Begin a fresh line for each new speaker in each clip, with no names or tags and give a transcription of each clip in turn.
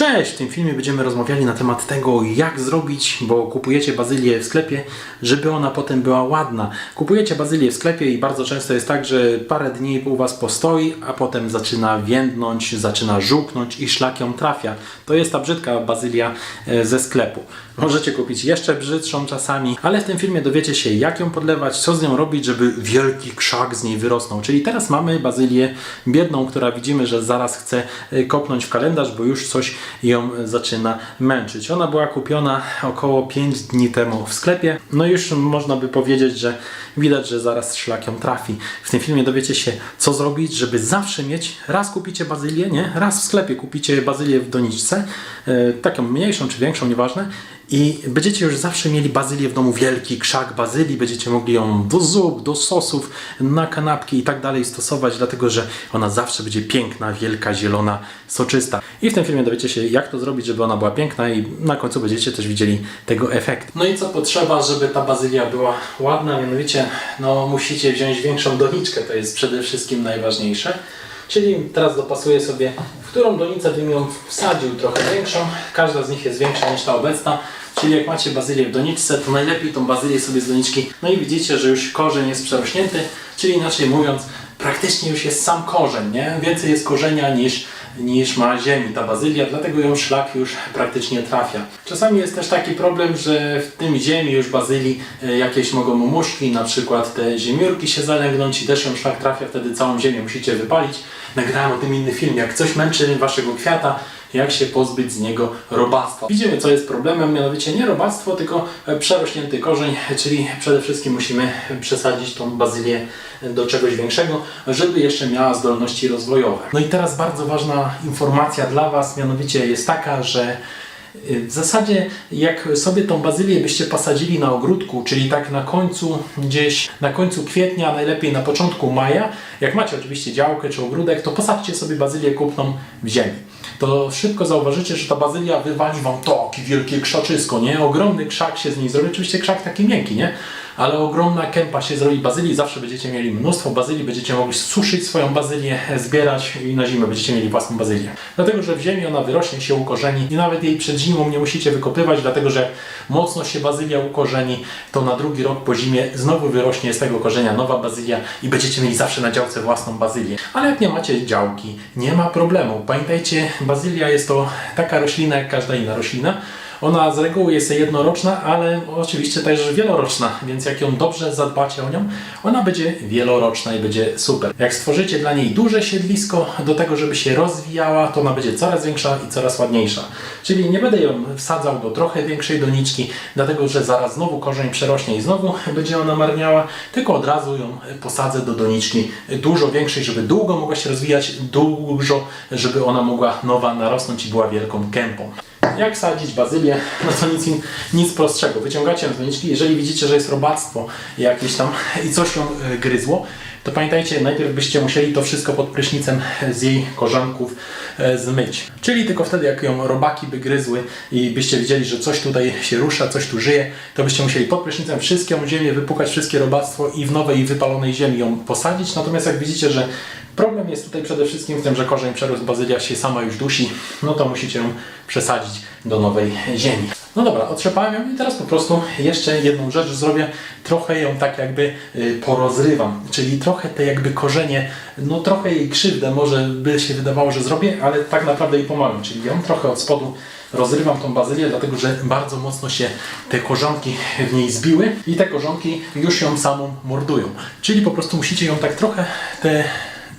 Cześć! W tym filmie będziemy rozmawiali na temat tego, jak zrobić, bo kupujecie bazylię w sklepie, żeby ona potem była ładna. Kupujecie bazylię w sklepie i bardzo często jest tak, że parę dni u Was postoi, a potem zaczyna więdnąć, zaczyna żółknąć i szlak ją trafia. To jest ta brzydka bazylia e, ze sklepu. Możecie kupić jeszcze brzydszą czasami, ale w tym filmie dowiecie się, jak ją podlewać, co z nią robić, żeby wielki krzak z niej wyrosnął. Czyli teraz mamy bazylię biedną, która widzimy, że zaraz chce e, kopnąć w kalendarz, bo już coś ją zaczyna męczyć. Ona była kupiona około 5 dni temu w sklepie. No już można by powiedzieć, że widać, że zaraz szlak ją trafi. W tym filmie dowiecie się, co zrobić, żeby zawsze mieć, raz kupicie bazylię, nie? Raz w sklepie kupicie bazylię w doniczce, e, taką mniejszą czy większą, nieważne. I będziecie już zawsze mieli bazylię w domu, wielki krzak bazylii, będziecie mogli ją do zup, do sosów, na kanapki i tak dalej stosować, dlatego że ona zawsze będzie piękna, wielka, zielona, soczysta. I w tym filmie dowiecie się, jak to zrobić, żeby ona była piękna i na końcu będziecie też widzieli tego efekt. No i co potrzeba, żeby ta bazylia była ładna? Mianowicie, no musicie wziąć większą doniczkę, to jest przede wszystkim najważniejsze. Czyli teraz dopasuję sobie, w którą donicę bym ją wsadził trochę większą. Każda z nich jest większa niż ta obecna. Czyli jak macie bazylię w doniczce, to najlepiej tą bazylię sobie z doniczki. No i widzicie, że już korzeń jest przerośnięty, czyli inaczej mówiąc, praktycznie już jest sam korzeń, nie? Więcej jest korzenia niż, niż ma ziemi ta bazylia, dlatego ją szlak już praktycznie trafia. Czasami jest też taki problem, że w tym ziemi już bazylii e, jakieś mogą mu muszki, na przykład te ziemiórki się zalęgnąć i też ją szlak trafia, wtedy całą ziemię musicie wypalić. Nagrałem o tym inny film, jak coś męczy waszego kwiata, jak się pozbyć z niego robactwa. Widzimy, co jest problemem, mianowicie nie robactwo, tylko e, przerośnięty korzeń, czyli przede wszystkim musimy przesadzić tą bazylię do czegoś większego, żeby jeszcze miała zdolności rozwojowe. No i teraz bardzo ważna informacja dla Was, mianowicie jest taka, że y, w zasadzie jak sobie tą bazylię byście posadzili na ogródku, czyli tak na końcu gdzieś na końcu kwietnia, najlepiej na początku maja, jak macie oczywiście działkę czy ogródek, to posadźcie sobie bazylię kupną w ziemi. To szybko zauważycie, że ta bazylia wywali wam takie wielkie krzaczysko, nie? Ogromny krzak się z niej zrobi, oczywiście krzak taki miękki, nie? Ale ogromna kępa się zrobi bazylii, zawsze będziecie mieli mnóstwo bazylii, będziecie mogli suszyć swoją bazylię, zbierać i na zimę będziecie mieli własną bazylię. Dlatego, że w ziemi ona wyrośnie, się ukorzeni i nawet jej przed zimą nie musicie wykopywać, dlatego, że mocno się bazylia ukorzeni, to na drugi rok po zimie znowu wyrośnie z tego korzenia nowa bazylia i będziecie mieli zawsze na działce własną bazylię. Ale jak nie macie działki, nie ma problemu. Pamiętajcie, bazylia jest to taka roślina jak każda inna roślina, ona z reguły jest jednoroczna, ale oczywiście też wieloroczna, więc jak ją dobrze zadbacie o nią, ona będzie wieloroczna i będzie super. Jak stworzycie dla niej duże siedlisko do tego, żeby się rozwijała, to ona będzie coraz większa i coraz ładniejsza. Czyli nie będę ją wsadzał do trochę większej doniczki, dlatego że zaraz znowu korzeń przerośnie i znowu będzie ona marniała, tylko od razu ją posadzę do doniczki dużo większej, żeby długo mogła się rozwijać, dużo, żeby ona mogła nowa narosnąć i była wielką kępą. Jak sadzić bazylię? No to nic, nic prostszego. Wyciągacie doniczki, jeżeli widzicie, że jest robactwo jakieś tam i coś ją y, gryzło, to pamiętajcie, najpierw byście musieli to wszystko pod prysznicem z jej korzonków e, zmyć. Czyli tylko wtedy, jak ją robaki by gryzły i byście widzieli, że coś tutaj się rusza, coś tu żyje, to byście musieli pod prysznicem wszystką ziemię wypukać, wszystkie robactwo i w nowej wypalonej ziemi ją posadzić. Natomiast jak widzicie, że problem jest tutaj przede wszystkim w tym, że korzeń przerósł bazylia się sama już dusi, no to musicie ją przesadzić do nowej ziemi. No dobra, otrzepałem ją i teraz po prostu jeszcze jedną rzecz zrobię. Trochę ją tak jakby y, porozrywam, czyli trochę te jakby korzenie, no trochę jej krzywdę może by się wydawało, że zrobię, ale tak naprawdę jej pomagam, czyli ją trochę od spodu rozrywam tą bazylię, dlatego że bardzo mocno się te korzonki w niej zbiły i te korzonki już ją samą mordują. Czyli po prostu musicie ją tak trochę te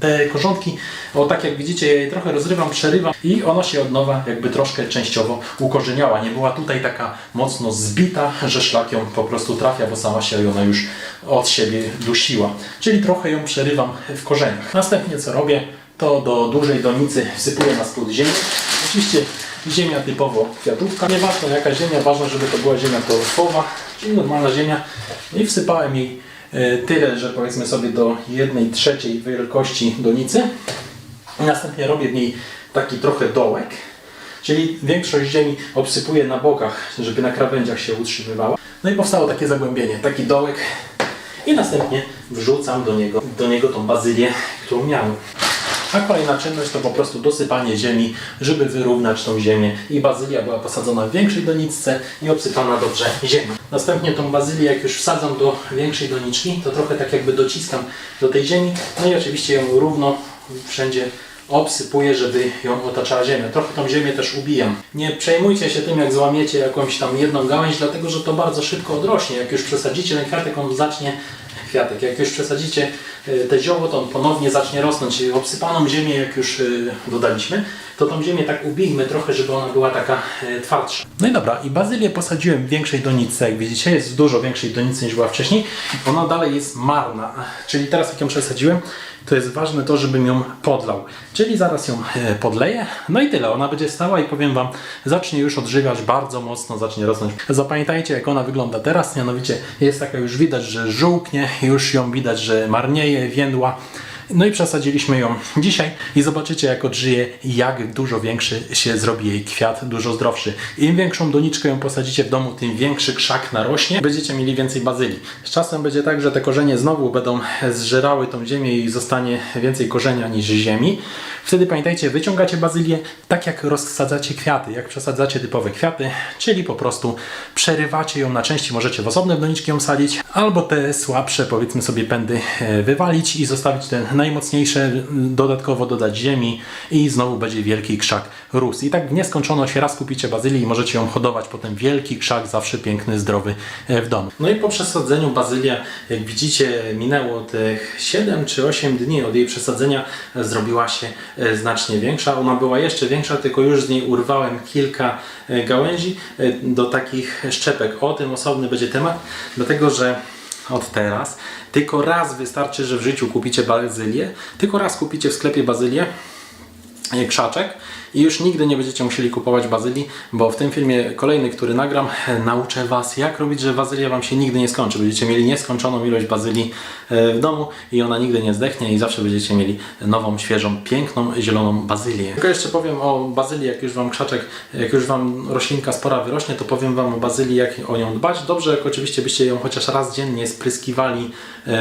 te korzonki, o tak jak widzicie, ja je trochę rozrywam, przerywam i ona się od nowa jakby troszkę częściowo ukorzeniała. Nie była tutaj taka mocno zbita, że szlak ją po prostu trafia, bo sama się ona już od siebie dusiła. Czyli trochę ją przerywam w korzeniach. Następnie co robię, to do dużej donicy wsypuję na spód ziemi. Oczywiście ziemia typowo kwiatówka. Nieważne jaka ziemia, ważne, żeby to była ziemia torfowa, czyli normalna ziemia. I wsypałem jej tyle, że powiedzmy sobie do 1 trzeciej wielkości donicy. Następnie robię w niej taki trochę dołek, czyli większość ziemi obsypuję na bokach, żeby na krawędziach się utrzymywała. No i powstało takie zagłębienie, taki dołek i następnie wrzucam do niego, do niego tą bazylię, którą miałem. A kolejna czynność to po prostu dosypanie ziemi, żeby wyrównać tą ziemię. I bazylia była posadzona w większej doniczce i obsypana dobrze ziemią. Następnie tą bazylię, jak już wsadzam do większej doniczki, to trochę tak jakby dociskam do tej ziemi. No i oczywiście ją równo wszędzie obsypuję, żeby ją otaczała ziemia. Trochę tą ziemię też ubijam. Nie przejmujcie się tym, jak złamiecie jakąś tam jedną gałęź, dlatego że to bardzo szybko odrośnie. Jak już przesadzicie kwiatek, on zacznie kwiatek. Jak już przesadzicie y, te zioło, to on ponownie zacznie rosnąć. Obsypaną ziemię, jak już y, dodaliśmy, to tą ziemię tak ubijmy trochę, żeby ona była taka y, twardsza. No i dobra, i bazylię posadziłem w większej doniczce, jak widzicie, jest w dużo większej donicy niż była wcześniej. Ona dalej jest marna, czyli teraz jak ją przesadziłem, to jest ważne to, żebym ją podlał. Czyli zaraz ją e, podleję, no i tyle. Ona będzie stała i powiem Wam, zacznie już odżywiać bardzo mocno, zacznie rosnąć. Zapamiętajcie, jak ona wygląda teraz, mianowicie jest taka już widać, że żółknie, już ją widać, że marnieje, więdła. No i przesadziliśmy ją dzisiaj i zobaczycie jak odżyje jak dużo większy się zrobi jej kwiat, dużo zdrowszy. Im większą doniczkę ją posadzicie w domu, tym większy krzak narośnie, będziecie mieli więcej bazylii. Z czasem będzie tak, że te korzenie znowu będą zżerały tą ziemię i zostanie więcej korzenia niż ziemi. Wtedy pamiętajcie, wyciągacie bazylię tak jak rozsadzacie kwiaty, jak przesadzacie typowe kwiaty, czyli po prostu przerywacie ją na części, możecie w osobne doniczki ją sadzić, albo te słabsze powiedzmy sobie pędy e, wywalić i zostawić te najmocniejsze, m, dodatkowo dodać ziemi i znowu będzie wielki krzak rósł. I tak w nieskończoność raz kupicie bazylię i możecie ją hodować, potem wielki krzak, zawsze piękny, zdrowy e, w domu. No i po przesadzeniu bazylia, jak widzicie, minęło tych 7 czy 8 dni od jej przesadzenia, e, zrobiła się e, znacznie większa. Ona była jeszcze większa, tylko już z niej urwałem kilka gałęzi do takich szczepek. O tym osobny będzie temat, dlatego że od teraz. Tylko raz wystarczy, że w życiu kupicie bazylię, tylko raz kupicie w sklepie bazylię, krzaczek i już nigdy nie będziecie musieli kupować bazylii, bo w tym filmie kolejny, który nagram, nauczę Was jak robić, że bazylia Wam się nigdy nie skończy. Będziecie mieli nieskończoną ilość bazylii e, w domu i ona nigdy nie zdechnie i zawsze będziecie mieli nową, świeżą, piękną, zieloną bazylię. Tylko jeszcze powiem o bazylii, jak już Wam krzaczek, jak już Wam roślinka spora wyrośnie, to powiem Wam o bazylii, jak o nią dbać. Dobrze, jak oczywiście byście ją chociaż raz dziennie spryskiwali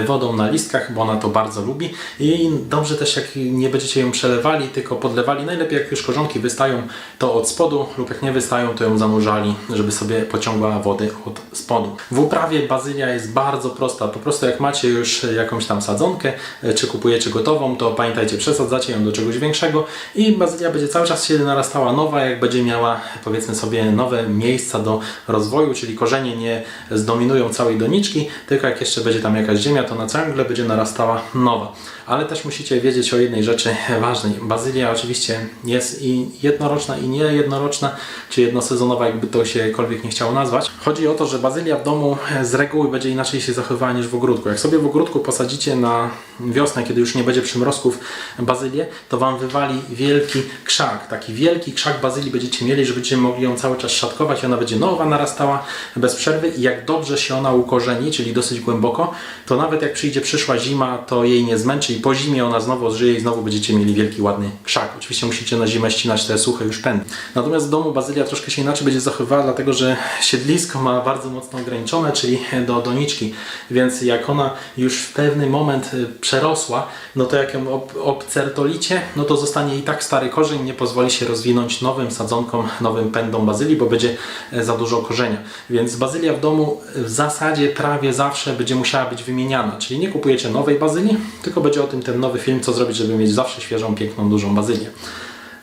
wodą na listkach, bo ona to bardzo lubi. I dobrze też, jak nie będziecie ją przelewali, tylko podlewali. Najlepiej, jak już korzonki wystają, to od spodu, lub jak nie wystają, to ją zanurzali, żeby sobie pociągła wody od spodu. W uprawie bazylia jest bardzo prosta. Po prostu jak macie już jakąś tam sadzonkę, e, czy kupujecie gotową, to pamiętajcie, przesadzacie ją do czegoś większego i bazylia będzie cały czas się narastała nowa, jak będzie miała powiedzmy sobie nowe miejsca do rozwoju, czyli korzenie nie zdominują całej doniczki, tylko jak jeszcze będzie tam jakaś ziemia, to na ciągle będzie narastała nowa. Ale też musicie wiedzieć o jednej rzeczy ważnej. Bazylia oczywiście jest i jednoroczna i niejednoroczna, czy jednosezonowa, jakby to siekolwiek nie chciało nazwać. Chodzi o to, że bazylia w domu z reguły będzie inaczej się zachowywała niż w ogródku. Jak sobie w ogródku posadzicie na wiosnę, kiedy już nie będzie przymrozków bazylię, to Wam wywali wielki krzak. Taki wielki krzak bazylii będziecie mieli, że będziecie mogli ją cały czas szatkować i ona będzie nowa narastała bez przerwy i jak dobrze się ona ukorzeni, czyli dosyć głęboko, to nawet jak przyjdzie przyszła zima, to jej nie zmęczy i po zimie ona znowu odżyje i znowu będziecie mieli wielki, ładny krzak. Oczywiście musicie na zimę ścinać te suche już pędy. Natomiast w domu bazylia troszkę się inaczej będzie zachowywała, dlatego że siedlisko ma bardzo mocno ograniczone, czyli do doniczki, więc jak ona już w pewny moment y, przerosła, no to jak ją ob obcertolicie, no to zostanie i tak stary korzeń, nie pozwoli się rozwinąć nowym sadzonkom, nowym pędom bazylii, bo będzie e, za dużo korzenia. Więc bazylia w domu w zasadzie prawie zawsze będzie musiała być wymieniana, czyli nie kupujecie nowej bazylii, tylko będzie o tym ten nowy film, co zrobić, żeby mieć zawsze świeżą, piękną, dużą bazylię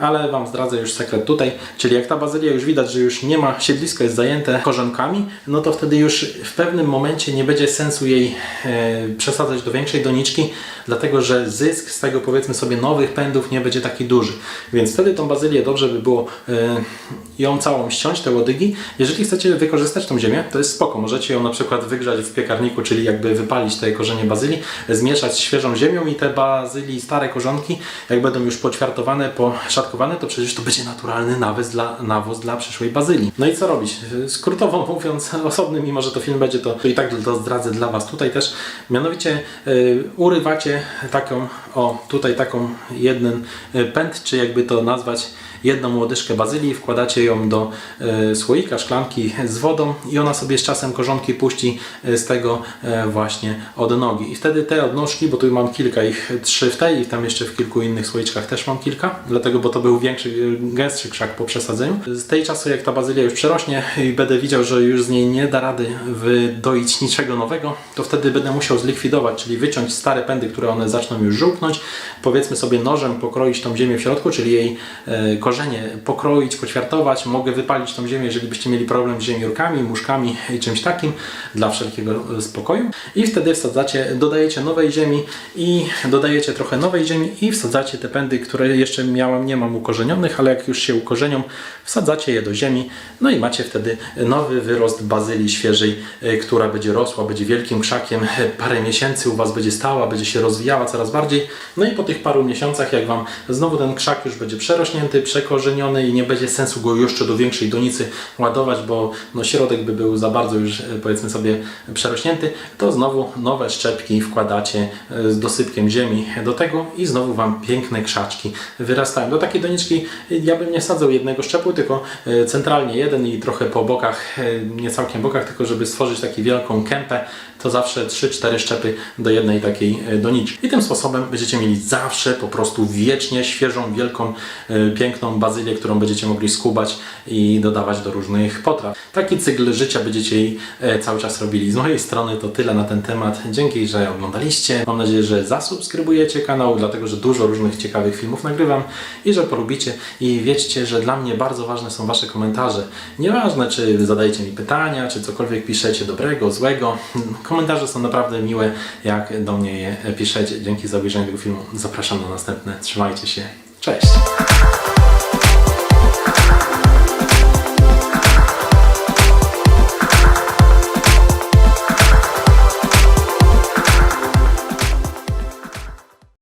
ale Wam zdradzę już sekret tutaj, czyli jak ta bazylia już widać, że już nie ma, siedlisko jest zajęte korzonkami, no to wtedy już w pewnym momencie nie będzie sensu jej e, przesadzać do większej doniczki, dlatego że zysk z tego powiedzmy sobie nowych pędów nie będzie taki duży. Więc wtedy tą bazylię dobrze by było e, ją całą ściąć, te łodygi. Jeżeli chcecie wykorzystać tą ziemię, to jest spoko. Możecie ją na przykład wygrzać w piekarniku, czyli jakby wypalić te korzenie bazylii, zmieszać świeżą ziemią i te bazylii, stare korzonki, jak będą już poćwiartowane, to przecież to będzie naturalny nawóz dla, nawóz dla przyszłej bazylii. No i co robić? Skrótowo mówiąc, osobny, mimo że to film będzie, to, to i tak to zdradzę dla Was tutaj też. Mianowicie yy, urywacie taką, o tutaj taką jeden pęd, czy jakby to nazwać, jedną łodyżkę bazylii, wkładacie ją do e, słoika, szklanki z wodą i ona sobie z czasem korzonki puści e, z tego e, właśnie odnogi. I wtedy te odnóżki, bo tu mam kilka ich, trzy w tej i tam jeszcze w kilku innych słoiczkach też mam kilka, dlatego, bo to był większy, gęstszy krzak po przesadzeniu. Z tej czasu, jak ta bazylia już przerośnie i będę widział, że już z niej nie da rady wydoić niczego nowego, to wtedy będę musiał zlikwidować, czyli wyciąć stare pędy, które one zaczną już powiedzmy sobie nożem pokroić tą ziemię w środku, czyli jej e, korzenie pokroić, poćwiartować. Mogę wypalić tą ziemię, jeżeli byście mieli problem z ziemiórkami, muszkami i czymś takim dla wszelkiego e, spokoju. I wtedy wsadzacie, dodajecie nowej ziemi i dodajecie trochę nowej ziemi i wsadzacie te pędy, które jeszcze miałem, nie mam ukorzenionych, ale jak już się ukorzenią, wsadzacie je do ziemi, no i macie wtedy nowy wyrost bazylii świeżej, e, która będzie rosła, będzie wielkim krzakiem, parę miesięcy u Was będzie stała, będzie się rozwijała coraz bardziej. No i po tych paru miesiącach, jak Wam znowu ten krzak już będzie przerośnięty, przekorzeniony i nie będzie sensu go jeszcze do większej donicy ładować, bo no, środek by był za bardzo już e, powiedzmy sobie przerośnięty, to znowu nowe szczepki wkładacie e, z dosypkiem ziemi do tego i znowu Wam piękne krzaczki wyrastają. Do takiej doniczki ja bym nie sadzał jednego szczepu, tylko e, centralnie jeden i trochę po bokach, e, nie całkiem bokach, tylko żeby stworzyć taką wielką kępę, to zawsze 3-4 szczepy do jednej takiej e, doniczki. I tym sposobem będziecie mieli zawsze po prostu wiecznie świeżą, wielką, e, piękną bazylię, którą będziecie mogli skubać i dodawać do różnych potraw. Taki cykl życia będziecie jej e, cały czas robili. Z mojej strony to tyle na ten temat. Dzięki, że oglądaliście. Mam nadzieję, że zasubskrybujecie kanał, dlatego że dużo różnych ciekawych filmów nagrywam i że polubicie. I wiedzcie, że dla mnie bardzo ważne są Wasze komentarze. Nieważne, czy zadajecie mi pytania, czy cokolwiek piszecie dobrego, złego. Komentarze są naprawdę miłe, jak do mnie je piszecie. Dzięki za obejrzenie tego filmu. Zapraszam na następne. Trzymajcie się. Cześć!